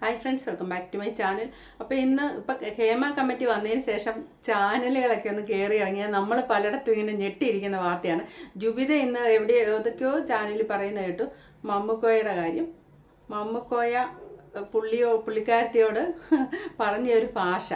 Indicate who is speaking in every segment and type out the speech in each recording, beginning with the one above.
Speaker 1: Hi friends welcome back to my channel അപ്പോൾ ഇന്ന് ഇപ്പം ഹേമ കമ്മിറ്റി വന്നതിന് ശേഷം ചാനലുകളൊക്കെ ഒന്ന് കയറി ഇറങ്ങിയാൽ നമ്മൾ പലയിടത്തും ഇങ്ങനെ ഞെട്ടിയിരിക്കുന്ന വാർത്തയാണ്. ജുബിത ഇന്ന് എവിടെ ഏതൊക്കെയോ ചാനലിൽ പറയുന്ന കേട്ടു മമ്മുക്കോയുടെ കാര്യം. മമ്മുക്കോയ പുള്ളിയോ പുള്ളിക്കാരത്തിയോട് പറഞ്ഞ ഒരു ഭാഷ.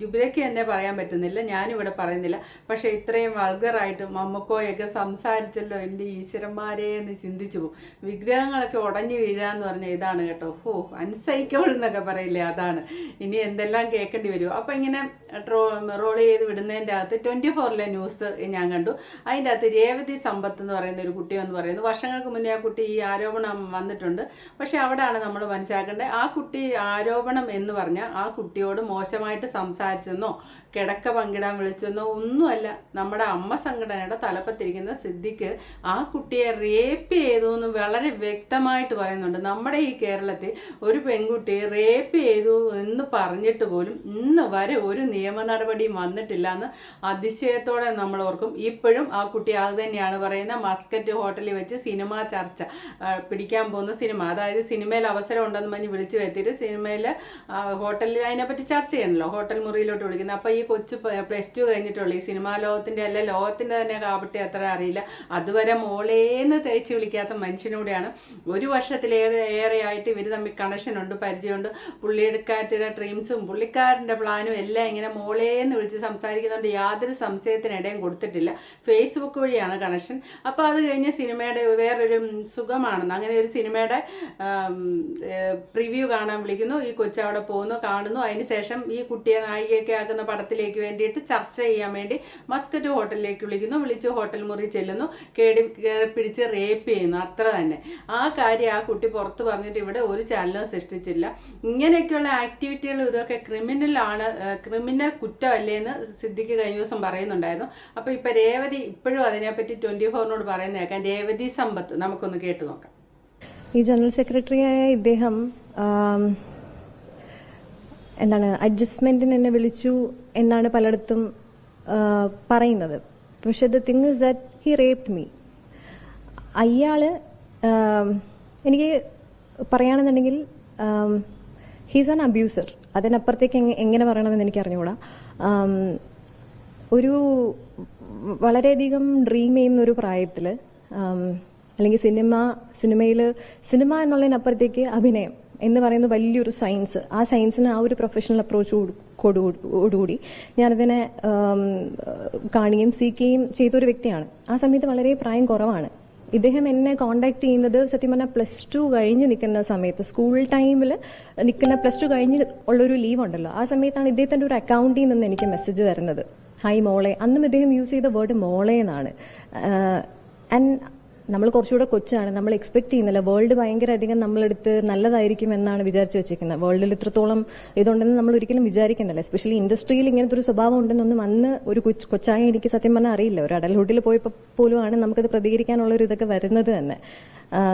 Speaker 1: ജുബിലയ്ക്ക് തന്നെ പറയാൻ പറ്റുന്നില്ല ഞാനിവിടെ പറയുന്നില്ല. പക്ഷേ ഇത്രയും വൾഗറായിട്ട് മമ്മക്കോയൊക്കെ സംസാരിച്ചല്ലോ എന്റെ ഈശ്വരന്മാരെ എന്ന് ചിന്തിച്ചു പോകും. വിഗ്രഹങ്ങളൊക്കെ ഉടഞ്ഞു വീഴുക എന്ന് പറഞ്ഞാൽ ഇതാണ് കേട്ടോ. ഓ അൺസൈക്കബിൾ എന്നൊക്കെ പറയില്ലേ അതാണ്. ഇനി എന്തെല്ലാം കേൾക്കേണ്ടി വരുമോ അപ്പോൾ ഇങ്ങനെ ട്രോ റോൾ ചെയ്ത് വിടുന്നതിന്റെ അകത്ത് ട്വന്റി ഫോറിലെ ന്യൂസ് ഞാൻ കണ്ടു. അതിന്റെ അകത്ത് രേവതി സമ്പത്ത് എന്ന് പറയുന്ന ഒരു കുട്ടി എന്ന് പറയുന്നത് വർഷങ്ങൾക്ക് മുന്നേ ആ കുട്ടി ഈ ആരോപണം വന്നിട്ടുണ്ട്. പക്ഷേ അവിടെയാണ് നമ്മൾ മനസ്സിലാക്കേണ്ടത്. ആ കുട്ടി ആരോപണം എന്ന് പറഞ്ഞാൽ ആ കുട്ടിയോട് മോശമായിട്ട് സംസാരിച്ചെന്നോ കിടക്ക പങ്കിടാൻ വിളിച്ചെന്നോ ഒന്നുമല്ല. നമ്മുടെ അമ്മ സംഘടനയുടെ തലപ്പത്തിരിക്കുന്ന സിദ്ദിഖ് ആ കുട്ടിയെ റേപ്പ് ചെയ്തു എന്ന് വളരെ വ്യക്തമായിട്ട് പറയുന്നുണ്ട്. നമ്മുടെ ഈ കേരളത്തിൽ ഒരു പെൺകുട്ടി റേപ്പ് ചെയ്തു എന്ന് പറഞ്ഞിട്ട് പോലും ഇന്ന് വരെ ഒരു നിയമ നടപടിയും വന്നിട്ടില്ല എന്ന് അതിശയത്തോടെ നമ്മൾ ഓർക്കും. ഇപ്പോഴും ആ കുട്ടി അത് തന്നെയാണ് പറയുന്ന മസ്കറ്റ് ഹോട്ടലിൽ വെച്ച് സിനിമ ചർച്ച പിടിക്കാൻ പോകുന്ന സിനിമ. അതായത് സിനിമയിൽ അവസരം ഉണ്ടെന്ന് പറഞ്ഞ് വിളിച്ചു വരുത്തിയിട്ട് സിനിമയിൽ ഹോട്ടലിൽ അതിനെപ്പറ്റി ചർച്ച ചെയ്യണമല്ലോ ഹോട്ടൽ മുറിയിലോട്ട് വിളിക്കുന്നത്. അപ്പോൾ ഈ കൊച്ചു പ്ലസ് ടു കഴിഞ്ഞിട്ടുള്ളൂ. ഈ സിനിമാ ലോകത്തിന്റെ അല്ല ലോകത്തിന്റെ തന്നെ കാപട്ടെ അത്ര അറിയില്ല. അതുവരെ മോളേന്ന് തേച്ച് വിളിക്കാത്ത മനുഷ്യനൂടെയാണ് ഒരു വർഷത്തിലേറെ ഏറെയായിട്ട് ഇവർ തമ്മിൽ കണക്ഷൻ ഉണ്ട് പരിചയമുണ്ട്. പുള്ളിയെടുക്കാരത്തിയുടെ ഡ്രീംസും പുള്ളിക്കാരന്റെ പ്ലാനും എല്ലാം ഇങ്ങനെ മോളേന്ന് വിളിച്ച് സംസാരിക്കുന്നതുകൊണ്ട് യാതൊരു സംശയത്തിനിടയും കൊടുത്തിട്ടില്ല. ഫേസ്ബുക്ക് വഴിയാണ് കണക്ഷൻ അപ്പോൾ അത് കഴിഞ്ഞ് സിനിമയുടെ വേറൊരു സുഖമാണെന്ന്. അങ്ങനെ ഒരു സിനിമയുടെ പ്രിവ്യൂ കാണാൻ വിളിക്കുന്നു. ഈ കൊച്ചവിടെ പോകുന്നു കാണുന്നു. അതിന് ശേഷം ഈ കുട്ടിയെ നായികയൊക്കെ ആക്കുന്ന പടത്തിലേക്ക് വേണ്ടിയിട്ട് ചർച്ച ചെയ്യാൻ വേണ്ടി മസ്കറ്റ് ഹോട്ടലിലേക്ക് വിളിക്കുന്നു. വിളിച്ച് ഹോട്ടൽ മുറി ചെല്ലുന്നു. കേടി പിടിച്ച് റേപ്പ് ചെയ്യുന്നു. അത്ര തന്നെ. ആ കാര്യം ആ കുട്ടി പുറത്ത് പറഞ്ഞിട്ട് ഇവിടെ ഒരു ചാനലും സൃഷ്ടിച്ചില്ല. ഇങ്ങനെയൊക്കെയുള്ള ആക്ടിവിറ്റികൾ ഇതൊക്കെ ക്രിമിനൽ ആണ് ക്രിമിനൽ കുറ്റമല്ലേ എന്ന് സിദ്ദിഖ് കഴിഞ്ഞ ദിവസം പറയുന്നുണ്ടായിരുന്നു. അപ്പോൾ ഇപ്പോൾ രേവതി ഇപ്പോഴും അതിനെപ്പറ്റി ട്വന്റി ഫോറിനോട് പറയുന്ന കേൾക്കാം. രേവതി സമ്പത്ത് നമുക്കൊന്ന് കേട്ടു നോക്കാം.
Speaker 2: ഈ ജനറൽ സെക്രട്ടറിയായ ഇദ്ദേഹം എന്താണ് അഡ്ജസ്റ്റ്മെന്റിന് എന്നെ വിളിച്ചു എന്നാണ് പലയിടത്തും പറയുന്നത്. പക്ഷെ the thing is that he raped me അയാൾ എനിക്ക് പറയുകയാണെന്നുണ്ടെങ്കിൽ ഹീസ് ആൻ അബ്യൂസർ അതിനപ്പുറത്തേക്ക് എങ്ങ- എങ്ങനെ പറയണമെന്ന് എനിക്ക് അറിഞ്ഞുകൂടാ ഒരു വളരെയധികം ഡ്രീം ചെയ്യുന്ന ഒരു പ്രായത്തിൽ അല്ലെങ്കിൽ സിനിമ സിനിമയിൽ സിനിമ എന്നുള്ളതിനപ്പുറത്തേക്ക് അഭിനയം. എന്ന് പറയുന്ന വലിയൊരു സയൻസ് ആ സയൻസിന് ആ ഒരു പ്രൊഫഷണൽ അപ്രോച്ച് കൊടുകൂടി ഞാനതിനെ കാണുകയും സീക്കുകയും ചെയ്തൊരു വ്യക്തിയാണ്. ആ സമയത്ത് വളരെ പ്രായം കുറവാണ്. ഇദ്ദേഹം എന്നെ കോണ്ടാക്ട് ചെയ്യുന്നത് സത്യം പറഞ്ഞാൽ പ്ലസ് ടു കഴിഞ്ഞ് നിൽക്കുന്ന സമയത്ത്. സ്കൂൾ ടൈമിൽ നിൽക്കുന്ന പ്ലസ് ടു കഴിഞ്ഞ് ഉള്ളൊരു ലീവ് ഉണ്ടല്ലോ. ആ സമയത്താണ് ഇദ്ദേഹത്തിന്റെ ഒരു അക്കൗണ്ടിൽ നിന്ന് എനിക്ക് മെസ്സേജ് വരുന്നത്. ഹായ് മോളെ. അന്നും ഇദ്ദേഹം യൂസ് ചെയ്ത വേർഡ് മോളെ എന്നാണ് ആൻഡ് നമ്മൾ കുറച്ചുകൂടെ കൊച്ചാണ്. നമ്മൾ എക്സ്പെക്ട് ചെയ്യുന്നില്ല. വേൾഡ് ഭയങ്കര അധികം നമ്മളെടുത്ത് നല്ലതായിരിക്കും എന്നാണ് വിചാരിച്ചു വെച്ചിരിക്കുന്നത് വേൾഡിൽ ഇത്രത്തോളം ഇതുണ്ടെന്ന് നമ്മൾ ഒരിക്കലും വിചാരിക്കുന്നില്ല. എസ്പെഷ്യലി ഇൻഡസ്ട്രിയിൽ ഇങ്ങനത്തെ ഒരു സ്വഭാവം ഉണ്ടെന്നൊന്നും അന്ന് ഒരു കൊച്ചായി എനിക്ക് സത്യം പറഞ്ഞാൽ അറിയില്ല. ഒരു അടൽഹുഡിൽ പോയപ്പോൾ പോലുമാണ് നമുക്കത് പ്രതികരിക്കാനുള്ള ഒരു ഇതൊക്കെ വരുന്നത് തന്നെ.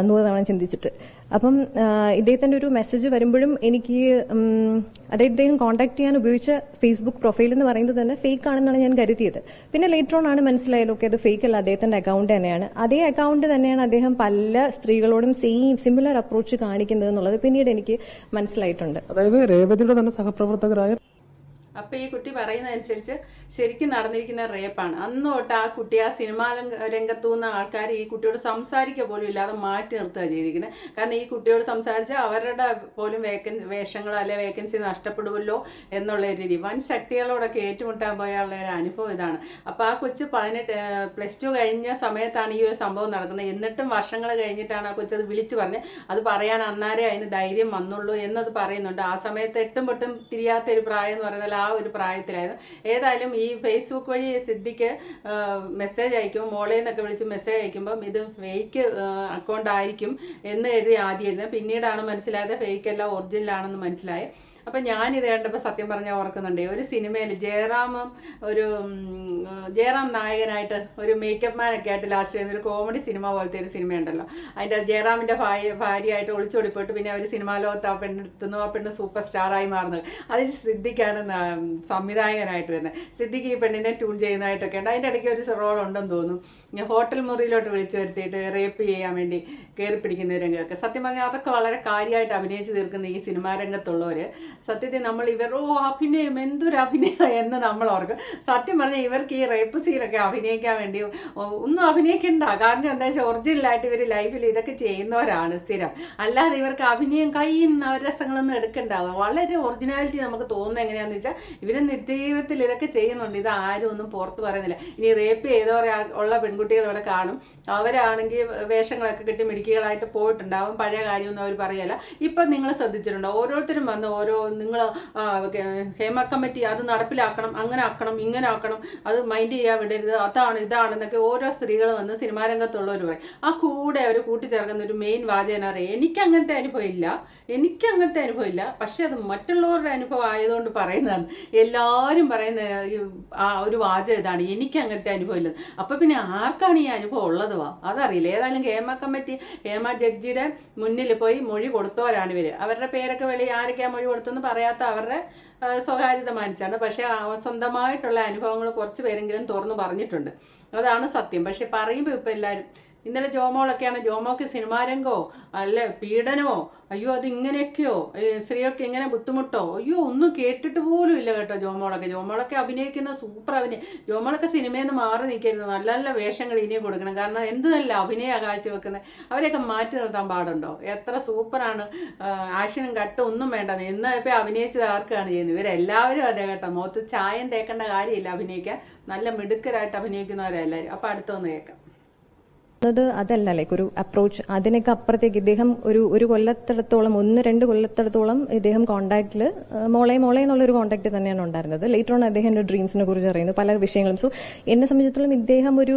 Speaker 2: നൂറ് തവണ ചിന്തിച്ചിട്ട്. അപ്പം ഇദ്ദേഹത്തിന്റെ ഒരു മെസ്സേജ് വരുമ്പോഴും എനിക്ക് അതായത് ഇദ്ദേഹം കോൺടാക്ട് ചെയ്യാൻ ഉപയോഗിച്ച ഫേസ്ബുക്ക് പ്രൊഫൈൽ എന്ന് പറയുന്നത് തന്നെ ഫേക്ക് ആണെന്നാണ് ഞാൻ കരുതിയത്. പിന്നെ ലേറ്റർ ഓൺ ആണ് മനസ്സിലായത് ഓക്കെ അത് ഫേക്ക് അല്ല അദ്ദേഹത്തിന്റെ അക്കൗണ്ട് തന്നെയാണ്. അതേ അക്കൗണ്ട് തന്നെയാണ് അദ്ദേഹം പല സ്ത്രീകളോടും സെയിം സിമിലർ അപ്രോച്ച് കാണിക്കുന്നത് എന്നുള്ളത് പിന്നീട് എനിക്ക് മനസ്സിലായിട്ടുണ്ട്.
Speaker 3: അതായത് രേവതിയുടെ തന്നെ സഹപ്രവർത്തകരായ
Speaker 1: അപ്പോൾ ഈ കുട്ടി പറയുന്നതനുസരിച്ച് ശരിക്കും നടന്നിരിക്കുന്ന റേപ്പാണ് അന്ന് തൊട്ട് ആ കുട്ടി ആ സിനിമാ രംഗ രംഗത്തു നിന്ന ആൾക്കാർ ഈ കുട്ടിയോട് സംസാരിക്കുക പോലും ഇല്ലാതെ മാറ്റി നിർത്തുക ചെയ്തിരിക്കുന്നത് കാരണം ഈ കുട്ടിയോട് സംസാരിച്ച് അവരുടെ പോലും വേക്കൻ വേഷങ്ങളോ അല്ലെ വേക്കൻസി നഷ്ടപ്പെടുമല്ലോ എന്നുള്ള രീതി. വൻ ശക്തികളോടൊക്കെ ഏറ്റുമുട്ടാൻ പോയുള്ള ഒരു അനുഭവം ഇതാണ്. അപ്പോൾ ആ കൊച്ച് പതിനെട്ട് പ്ലസ് ടു കഴിഞ്ഞ സമയത്താണ് ഈ ഒരു സംഭവം നടക്കുന്നത്. എന്നിട്ടും വർഷങ്ങൾ കഴിഞ്ഞിട്ടാണ് ആ കൊച്ചത് വിളിച്ചു പറഞ്ഞ് അത് പറയാൻ അന്നാരേ അതിന് ധൈര്യം വന്നുള്ളൂ എന്നത് പറയുന്നുണ്ട്. ആ സമയത്ത് എട്ടും പൊട്ടും തിരിയാത്ത ഒരു പ്രായം എന്ന് പറയുന്നത് ഒരു പ്രായത്തിലായിരുന്നു ഏതായാലും ഈ ഫേസ്ബുക്ക് വഴി സിദ്ധിക്ക് മെസ്സേജ് അയക്കുമ്പോൾ മോളെ എന്നൊക്കെ വിളിച്ച് മെസ്സേജ് അയക്കുമ്പം ഇത് ഫേക്ക് അക്കൗണ്ട് ആയിരിക്കും എന്ന് കരുതി ആദ്യം പിന്നീടാണ് മനസ്സിലായത് ഫേക്ക് എല്ലാം ഒറിജിനലാണെന്ന് മനസ്സിലായത് അപ്പം ഞാനിത് കണ്ടപ്പോൾ സത്യം പറഞ്ഞാൽ ഓർക്കുന്നുണ്ട്. ഒരു സിനിമയിൽ ജയറാം ഒരു ജയറാം നായകനായിട്ട് ഒരു മേക്കപ്പ് മാനൊക്കെ ആയിട്ട് ലാസ്റ്റ് ചെയ്യുന്ന ഒരു കോമഡി സിനിമ പോലത്തെ ഒരു സിനിമയുണ്ടല്ലോ. അതിന്റെ ജയറാമിന്റെ ഭാര്യ ഭാര്യയായിട്ട് ഒളിച്ചോടി പോയിട്ട് പിന്നെ അവർ സിനിമാ ലോകത്ത് ആ പെണ്ണെടുത്തുന്നു ആ പെണ്ണ് സൂപ്പർ സ്റ്റാറായി മാറുന്നത് അതിൽ സിദ്ദിഖാണ് സംവിധായകനായിട്ട് വരുന്നത് സിദ്ദിഖ് ഈ പെണ്ണിനെ ട്യൂൺ ചെയ്യുന്നതായിട്ടൊക്കെ ഉണ്ട്. അതിന്റെ ഇടയ്ക്ക് ഒരു റോൾ ഉണ്ടെന്ന് തോന്നുന്നു. ഹോട്ടൽ മുറിയിലോട്ട് വിളിച്ചു വരുത്തിയിട്ട് റേപ്പ് ചെയ്യാൻ വേണ്ടി കയറി പിടിക്കുന്ന രംഗമൊക്കെ. സത്യം പറഞ്ഞാൽ അതൊക്കെ വളരെ കാര്യമായിട്ട് അഭിനയിച്ച് തീർക്കുന്ന ഈ സിനിമാ രംഗത്തുള്ളവർ സത്യത്തിൽ നമ്മൾ ഇവർ ഓ അഭിനയം എന്തൊരു അഭിനയം എന്ന് നമ്മൾ ഓർക്കും. സത്യം പറഞ്ഞാൽ ഇവർക്ക് ഈ റേപ്പ് സീനൊക്കെ അഭിനയിക്കാൻ വേണ്ടി ഒന്നും അഭിനയിക്കണ്ട. കാരണം എന്താ വെച്ചാൽ ഒറിജിനലായിട്ട് ഇവർ ലൈഫിൽ ഇതൊക്കെ ചെയ്യുന്നവരാണ് സ്ഥിരം. അല്ലാതെ ഇവർക്ക് അഭിനയം കയ്യിൽ രസങ്ങളൊന്നും എടുക്കണ്ടാവുക. വളരെ ഒറിജിനാലിറ്റി നമുക്ക് തോന്നുന്നത് എങ്ങനെയാണെന്ന് വെച്ചാൽ ഇവർ നിത്യജീവിതത്തിൽ ഇതൊക്കെ ചെയ്യുന്നുണ്ട്. ഇത് ആരും ഒന്നും പുറത്ത് പറയുന്നില്ല. ഇനി റേപ്പ് ചെയ്തവരെ ഉള്ള പെൺകുട്ടികൾ ഇവിടെ കാണും. അവരാണെങ്കിൽ വേഷങ്ങളൊക്കെ കിട്ടി മിടുക്കികളായിട്ട് പോയിട്ടുണ്ടാവും. പഴയ കാര്യമൊന്നും അവർ പറയല്ല. ഇപ്പം നിങ്ങൾ ശ്രദ്ധിച്ചിട്ടുണ്ടോ? ഓരോരുത്തരും വന്ന് ഓരോ നിങ്ങൾ ഹേമ കമ്മിറ്റി അത് നടപ്പിലാക്കണം അങ്ങനെ ആക്കണം ഇങ്ങനെ ആക്കണം അത് മൈൻഡ് ചെയ്യാൻ വിടരുത് അതാണ് ഇതാണെന്നൊക്കെ ഓരോ സ്ത്രീകൾ വന്ന് സിനിമാ രംഗത്തുള്ളവർ പറയും. ആ കൂടെ അവർ കൂട്ടിച്ചേർക്കുന്ന ഒരു മെയിൻ വാചകന അറിയാം എനിക്ക് അങ്ങനത്തെ അനുഭവം ഇല്ല. എനിക്ക് അങ്ങനത്തെ അനുഭവം ഇല്ല. പക്ഷെ അത് മറ്റുള്ളവരുടെ അനുഭവം ആയതുകൊണ്ട് പറയുന്നതാണ്. എല്ലാവരും പറയുന്ന ആ ഒരു വാചകം ഇതാണ്. എനിക്ക് അങ്ങനത്തെ അനുഭവം ഇല്ല. അപ്പോൾ പിന്നെ ആർക്കാണ് ഈ അനുഭവം ഉള്ളത് വാ? അതറിയില്ല. ഏതായാലും ഹേമ കമ്മിറ്റി ഹേമ ജഡ്ജിയുടെ മുന്നിൽ പോയി മൊഴി കൊടുത്തവരാണ് ഇവർ അവരുടെ പേരൊക്കെ വെളി ആരൊക്കെയാ മൊഴി കൊടുത്തെന്ന് പറയാത്ത അവരുടെ സ്വകാര്യത മാനിച്ചാണ്. പക്ഷേ സ്വന്തമായിട്ടുള്ള അനുഭവങ്ങൾ കുറച്ച് പേരെങ്കിലും തുറന്നു പറഞ്ഞിട്ടുണ്ട്. അതാണ് സത്യം. പക്ഷെ പറയുമ്പോൾ ഇപ്പം എല്ലാവരും ഇന്നലെ ജോമോളൊക്കെയാണ് ജോമോക്ക് സിനിമാരംഗോ അല്ലെ പീഡനമോ അയ്യോ അത് ഇങ്ങനെയൊക്കെയോ സ്ത്രീകൾക്ക് ഇങ്ങനെ ബുദ്ധിമുട്ടോ അയ്യോ ഒന്നും കേട്ടിട്ട് പോലും ഇല്ല കേട്ടോ ജോമോളൊക്കെ. ജോമോളൊക്കെ അഭിനയിക്കുന്ന സൂപ്പർ അഭിനയം ജോമോളൊക്കെ സിനിമയിൽ നിന്ന് മാറി നിൽക്കരുത്. നല്ല നല്ല വേഷങ്ങൾ ഇനിയും കൊടുക്കണം. കാരണം എന്ത് നല്ല അഭിനയ കാഴ്ചവെക്കുന്നത് അവരെയൊക്കെ മാറ്റി നിർത്താൻ പാടുണ്ടോ? എത്ര സൂപ്പറാണ് ആക്ഷനും കട്ടും ഒന്നും വേണ്ട. എന്ന് ഇപ്പം അഭിനയിച്ചത് ആർക്കാണ് ചെയ്യുന്നത്? ഇവരെല്ലാവരും അതെ കേട്ടോ. മുഖത്ത് ചായം തേക്കേണ്ട കാര്യമില്ല അഭിനയിക്കാൻ. നല്ല മിടുക്കരായിട്ട് അഭിനയിക്കുന്നവരെല്ലാവരും അപ്പം അടുത്തൊന്ന് കേൾക്കാം.
Speaker 2: അത് അതല്ല. ലൈക്ക് ഒരു അപ്രോച്ച് അതിനൊക്കെ അപ്പുറത്തേക്ക് ഇദ്ദേഹം ഒരു ഒരു കൊല്ലത്തിടത്തോളം ഒന്ന് രണ്ട് കൊല്ലത്തിടത്തോളം ഇദ്ദേഹം കോണ്ടാക്റ്റിൽ മോളെ മോളെ എന്നുള്ളൊരു കോണ്ടാക്ട് തന്നെയാണ് ഉണ്ടായിരുന്നത്. ലേറ്റർ ഓൺ അദ്ദേഹം ഡ്രീംസിനെ കുറിച്ച് അറിയുന്നു പല വിഷയങ്ങളും. സോ എന്നെ സംബന്ധിച്ചിടത്തോളം ഇദ്ദേഹം ഒരു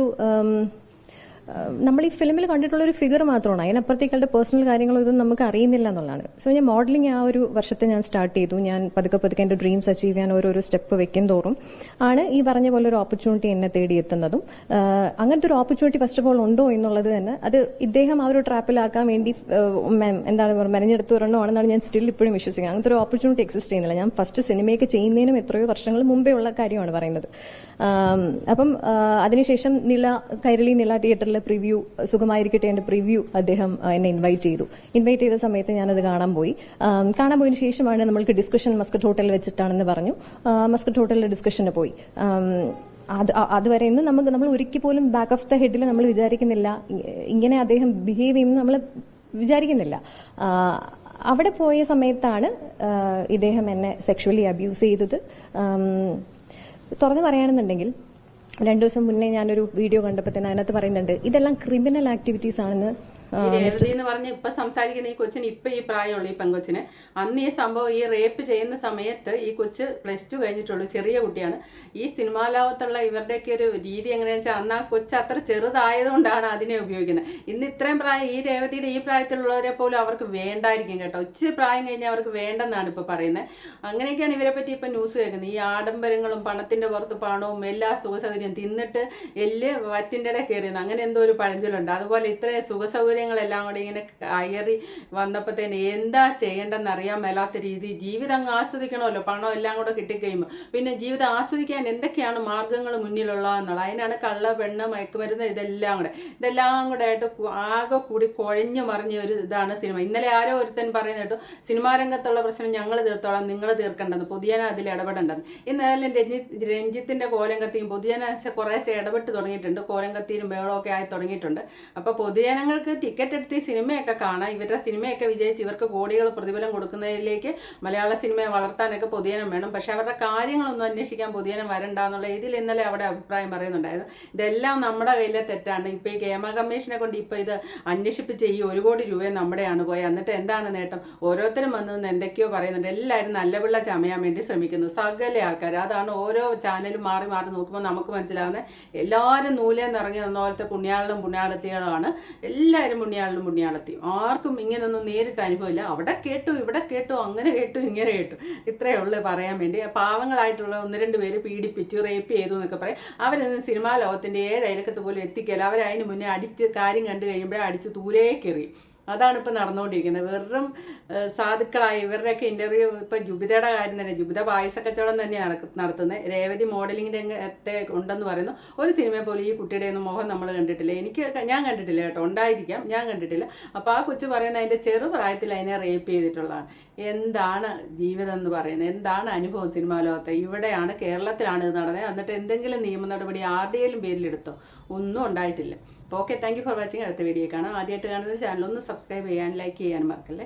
Speaker 2: നമ്മൾ ഈ ഫിലിമിൽ കണ്ടിട്ടുള്ള ഒരു ഫിഗർ മാത്രമാണ്. അതിനപ്പുറത്തേക്കാളുടെ പേഴ്സണൽ കാര്യങ്ങളും ഇതൊന്നും നമുക്ക് അറിയുന്നില്ല എന്നുള്ളതാണ്. സോ ഞാൻ മോഡലിംഗ് ആ ഒരു വർഷത്തെ ഞാൻ സ്റ്റാർട്ട് ചെയ്തു. ഞാൻ പതുക്കെ പതുക്കെ എന്റെ ഡ്രീംസ് അച്ചീവ് ചെയ്യാൻ ഓരോരോ സ്റ്റെപ്പ് വെക്കും തോറും ആണ് ഈ പറഞ്ഞ പോലെ ഒരു ഓപ്പർച്യൂണിറ്റി എന്നെ തേടി എത്തുന്നതും. അങ്ങനത്തെ ഒരു ഓപ്പർച്യൂണിറ്റി ഫസ്റ്റ് ഓഫ് ഓൾ ഉണ്ടോ എന്നുള്ളത് തന്നെ അത് ഇദ്ദേഹം ആ ഒരു ട്രാപ്പിലാക്കാൻ വേണ്ടി എന്താണ് മെനഞ്ഞെടുത്ത് വരണമെന്നാണെന്നാണ് ഞാൻ സ്റ്റിൽ ഇപ്പോഴും വിശ്വസിക്കുന്നത്. അങ്ങനത്തെ ഒരു ഓപ്പർച്യൂണിറ്റി എക്സിസ്റ്റ് ചെയ്യുന്നില്ല. ഞാൻ ഫസ്റ്റ് സിനിമയൊക്കെ ചെയ്യുന്നതിനും എത്രയോ വർഷങ്ങൾ മുമ്പേ ഉള്ള കാര്യമാണ് പറയുന്നത്. അപ്പം അതിനുശേഷം നില കൈരളി നില തിയേറ്ററിലെ പ്രിവ്യൂ സുഖമായിരിക്കട്ടെ എന്റെ പ്രിവ്യൂ അദ്ദേഹം എന്നെ ഇൻവൈറ്റ് ചെയ്തു. ഇൻവൈറ്റ് ചെയ്ത സമയത്ത് ഞാനത് കാണാൻ പോയി. കാണാൻ പോയതിനു ശേഷമാണ് നമ്മൾക്ക് ഡിസ്കഷൻ മസ്കറ്റ് ഹോട്ടലിൽ വെച്ചിട്ടാണെന്ന് പറഞ്ഞു. മസ്കറ്റ് ഹോട്ടലിലെ ഡിസ്കഷന് പോയി. അത് അതുവരെ ഇന്ന് നമുക്ക് നമ്മൾ ഒരിക്കൽ പോലും ബാക്ക് ഓഫ് ദ ഹെഡിൽ നമ്മൾ വിചാരിക്കുന്നില്ല. ഇങ്ങനെ അദ്ദേഹം ബിഹേവ് ചെയ്യുന്നു നമ്മൾ വിചാരിക്കുന്നില്ല. അവിടെ പോയ സമയത്താണ് ഇദ്ദേഹം എന്നെ സെക്ഷുവലി അബ്യൂസ് ചെയ്തത്. തുറന്നു പറയുകയാണെന്നുണ്ടെങ്കിൽ രണ്ടു ദിവസം മുന്നേ ഞാനൊരു വീഡിയോ കണ്ടപ്പോൾ തന്നെ അതിനകത്ത് പറയുന്നുണ്ട് ഇതെല്ലാം ക്രിമിനൽ ആക്ടിവിറ്റീസ് ആണെന്ന്
Speaker 1: രേവതി എന്ന് പറഞ്ഞ് ഇപ്പൊ സംസാരിക്കുന്ന ഈ കൊച്ചിന് ഇപ്പൊ ഈ പ്രായമുള്ളൂ ഈ പെങ്കൊച്ചിന് അന്ന് ഈ സംഭവം ഈ റേപ്പ് ചെയ്യുന്ന സമയത്ത് ഈ കൊച്ച് പ്ലസ് ടു കഴിഞ്ഞിട്ടുള്ളൂ ചെറിയ കുട്ടിയാണ്. ഈ സിനിമാ ലോകത്തുള്ള ഇവരുടെയൊക്കെ ഒരു രീതി എങ്ങനെയാണെന്ന് വെച്ചാൽ അന്ന് ആ കൊച്ച് അത്ര ചെറുതായതുകൊണ്ടാണ് അതിനെ ഉപയോഗിക്കുന്നത്. ഇന്ന് ഇത്രയും പ്രായം ഈ രേവതിയുടെ ഈ പ്രായത്തിലുള്ളവരെ പോലും അവർക്ക് വേണ്ടായിരിക്കും കേട്ടോ. ഇച്ചിരി പ്രായം കഴിഞ്ഞാൽ അവർക്ക് വേണ്ടെന്നാണ് ഇപ്പോൾ പറയുന്നത്. അങ്ങനെയൊക്കെയാണ് ഇവരെ പറ്റി ഇപ്പം ന്യൂസ് കേൾക്കുന്നത്. ഈ ആഡംബരങ്ങളും പണത്തിന്റെ പുറത്ത് പണവും എല്ലാ സുഖസൗകര്യവും തിന്നിട്ട് എല്ല് വറ്റിന്റെ ഇടയിൽ കയറിയുന്നു. അങ്ങനെ എന്തോ ഒരു പഴഞ്ചൊല്ലുണ്ട്. അതുപോലെ ഇത്രയും സുഖസൗകര്യങ്ങളെല്ലാം കൂടി ഇങ്ങനെ കയറി വന്നപ്പോഴത്തേന് എന്താ ചെയ്യേണ്ടെന്ന് അറിയാൻ മേലാത്ത രീതി ജീവിതം അങ്ങ് ആസ്വദിക്കണമല്ലോ. പണം എല്ലാം കൂടെ കിട്ടിക്കഴിയുമ്പോൾ പിന്നെ ജീവിതം ആസ്വദിക്കാൻ എന്തൊക്കെയാണ് മാർഗങ്ങൾ മുന്നിലുള്ളതെന്നുള്ളത്. അതിനാണ് കള്ള പെണ്ണ് മയക്കുമരുന്ന് ഇതെല്ലാം കൂടെ. ഇതെല്ലാം കൂടെ ആയിട്ട് ആകെ കൂടി കുഴഞ്ഞു മറിഞ്ഞ ഒരു ഇതാണ് സിനിമ. ഇന്നലെ ആരോ ഒരുത്തൻ പറയുന്ന കേട്ടു സിനിമാ രംഗത്തുള്ള പ്രശ്നം ഞങ്ങൾ തീർത്തോളാം നിങ്ങൾ തീർക്കേണ്ടെന്ന്. പൊതുജന അതിൽ ഇടപെടേണ്ടെന്ന്. ഇന്നലെ രഞ്ജിത്ത് രഞ്ജിത്തിന്റെ കോലങ്കത്തിയും പൊതുജന കുറേശ്ശെ ഇടപെട്ട് തുടങ്ങിയിട്ടുണ്ട്. കോലങ്കത്തിയിലും ബഹളമൊക്കെ ആയി തുടങ്ങിയിട്ടുണ്ട്. അപ്പോൾ പൊതുജനങ്ങൾക്ക് ടിക്കറ്റ് എടുത്ത് ഈ സിനിമയൊക്കെ കാണാം ഇവരുടെ സിനിമയൊക്കെ വിജയിച്ച് ഇവർക്ക് കോടികൾ പ്രതിഫലം കൊടുക്കുന്നതിലേക്ക് മലയാള സിനിമയെ വളർത്താനൊക്കെ പൊതുജനം വേണം. പക്ഷേ അവരുടെ കാര്യങ്ങളൊന്നും അന്വേഷിക്കാൻ പൊതുജനം വരണ്ട എന്നുള്ള ഇതിൽ ഇന്നലെ അവിടെ അഭിപ്രായം പറയുന്നുണ്ടായിരുന്നു. ഇതെല്ലാം നമ്മുടെ കയ്യിലെ തെറ്റാണ്. ഇപ്പോൾ ഈ കേമ കമ്മീഷനെ കൊണ്ട് ഇപ്പോൾ ഇത് അന്വേഷിപ്പിച്ച് ഈ ഒരു കോടി രൂപയും നമ്മുടെയാണ് പോയത്. എന്നിട്ട് എന്താണ് നേട്ടം? ഓരോരുത്തരും വന്ന് എന്തൊക്കെയോ പറയുന്നുണ്ട്. എല്ലാവരും നല്ല പിള്ള ചമയാൻ വേണ്ടി ശ്രമിക്കുന്നു. സകല ആൾക്കാർ അതാണ് ഓരോ ചാനലും മാറി മാറി നോക്കുമ്പോൾ നമുക്ക് മനസ്സിലാവുന്നത്. എല്ലാവരും നൂലേന്ന് ഇറങ്ങി വന്ന പോലത്തെ പുണ്യാളും പുണ്യാളത്തികളുമാണ് എല്ലാവരും മുണ്ണിയാളിലും മുണ്ണിയാളെത്തിയും ആർക്കും ഇങ്ങനൊന്നും നേരിട്ട് അനുഭവമില്ല. അവിടെ കേട്ടു ഇവിടെ കേട്ടു അങ്ങനെ കേട്ടു ഇങ്ങനെ കേട്ടു. ഇത്രയേ ഉള്ളൂ പറയാൻ വേണ്ടി. പാവങ്ങളായിട്ടുള്ള ഒന്ന് രണ്ട് പേര് പീഡിപ്പിച്ചു റേപ്പ് ചെയ്തു എന്നൊക്കെ പറയും. അവരൊന്നും സിനിമാ ലോകത്തിന്റെ ഏഴ് അയലക്കത്ത് പോലും അവർ അവരതിന് മുന്നേ അടിച്ച് കാര്യം കണ്ടു കഴിയുമ്പോഴേ അടിച്ച് ദൂരേക്കെറിയും അതാണ് ഇപ്പോൾ നടന്നുകൊണ്ടിരിക്കുന്നത് വെറും സാധുക്കളായി ഇവരുടെയൊക്കെ ഇന്റർവ്യൂ ഇപ്പോൾ ജുബിതയുടെ കാര്യം തന്നെ. ജുബിത പായസ കച്ചവടം തന്നെയാണ് നടത്തുന്നത് രേവതി മോഡലിംഗ് രംഗത്തെ ഉണ്ടെന്ന് പറയുന്നു. ഒരു സിനിമ പോലും ഈ കുട്ടിയുടെ ഒന്നും മുഖം നമ്മൾ കണ്ടിട്ടില്ല. എനിക്ക് ഞാൻ കണ്ടിട്ടില്ല കേട്ടോ. ഉണ്ടായിരിക്കാം. ഞാൻ കണ്ടിട്ടില്ല. അപ്പോൾ ആ കൊച്ചു പറയുന്നത് അതിന്റെ ചെറുപ്രായത്തിൽ അതിനെ റേപ്പ് ചെയ്തിട്ടുള്ളതാണ്. എന്താണ് ജീവിതം എന്ന് പറയുന്നത്? എന്താണ് അനുഭവം സിനിമാ ലോകത്തെ? ഇവിടെയാണ് കേരളത്തിലാണ് ഇത് നടന്നത്. എന്നിട്ട് എന്തെങ്കിലും നിയമ നടപടി ആരുടെയും പേരിലെടുത്തോ? ഒന്നും ഉണ്ടായിട്ടില്ല. അപ്പോൾ okay thank you for watching അടുത്ത വീഡിയോ കാണാം. ആദ്യമായിട്ട് കാണുന്ന ചാനൽ ഒന്ന് സബ്സ്ക്രൈബ് ചെയ്യാൻ ലൈക്ക് ചെയ്യാൻ മറക്കല്ലേ?